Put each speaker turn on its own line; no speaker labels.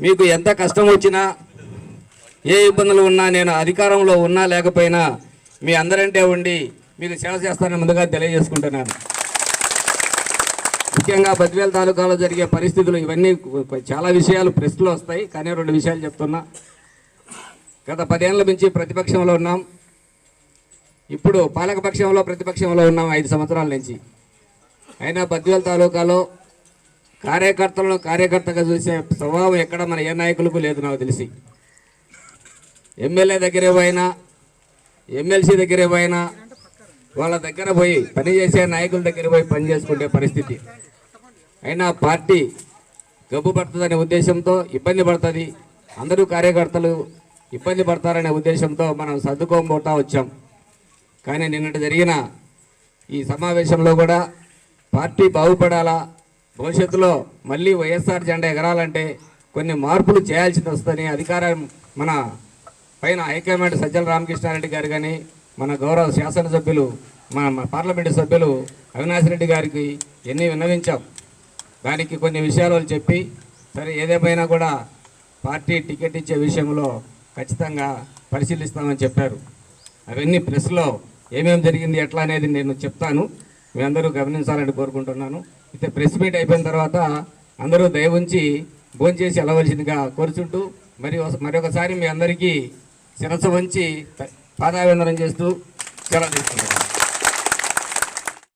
మీకు ఎంత కష్టం వచ్చినా ఏ ఇబ్బందులు ఉన్నా నేను అధికారంలో ఉన్నా లేకపోయినా మీ అందరంటే ఉండి మీకు సేవ చేస్తానని ముందుగా తెలియజేసుకుంటున్నాను. ముఖ్యంగా బద్వేల్ తాలూకాలో జరిగే పరిస్థితులు ఇవన్నీ చాలా విషయాలు ప్రెస్లో వస్తాయి. కానీ రెండు విషయాలు చెప్తున్నా. గత పదేళ్ళ నుంచి ప్రతిపక్షంలో ఉన్నాం. ఇప్పుడు పాలకపక్షంలో ప్రతిపక్షంలో ఉన్నాం ఐదు సంవత్సరాల నుంచి. అయినా బద్వేల్ తాలూకాలో కార్యకర్తలను కార్యకర్తగా చూసే స్వభావం ఎక్కడ మన ఏ నాయకులకు లేదు నాకు తెలిసి. ఎమ్మెల్యే దగ్గరే పోయినా ఎమ్మెల్సీ దగ్గరే పోయినా వాళ్ళ దగ్గర పోయి పని చేసే నాయకుల దగ్గర పోయి పని చేసుకునే పరిస్థితి. అయినా పార్టీ గబ్బు పడుతుందనే ఉద్దేశంతో ఇబ్బంది పడుతుంది. అందరూ కార్యకర్తలు ఇబ్బంది పడతారనే ఉద్దేశంతో మనం సర్దుకోబోతా వచ్చాం. కానీ నిన్నటి జరిగిన ఈ సమావేశంలో కూడా పార్టీ బాగుపడాలా భవిష్యత్తులో మళ్ళీ వైఎస్ఆర్ జెండా ఎగరాలంటే కొన్ని మార్పులు చేయాల్సింది వస్తుందని అధికారం మన పైన హైకమాండ్ సజ్జల రామకృష్ణారెడ్డి గారు కానీ మన గౌరవ శాసనసభ్యులు మన మన పార్లమెంటు సభ్యులు అవినాష్ రెడ్డి గారికి ఎన్ని విన్నవించాం. దానికి కొన్ని విషయాలు చెప్పి సరే ఏదేమైనా కూడా పార్టీ టికెట్ ఇచ్చే విషయంలో ఖచ్చితంగా పరిశీలిస్తామని చెప్పారు. అవన్నీ ప్రెస్లో ఏమేమి జరిగింది ఎట్లా అనేది నేను చెప్తాను. మీ అందరూ గమనించాలని కోరుకుంటున్నాను. అయితే ప్రెస్ మీట్ అయిపోయిన తర్వాత అందరూ దయ ఉంచి భోంచేసి వెళ్ళవలసిందిగా కోరుచుంటూ మరి ఒక- మరొకసారి మీ అందరికీ శిరస్సు వంచి పాదాభివందనం చేస్తూ సెలవు తీసుకుంటున్నాను.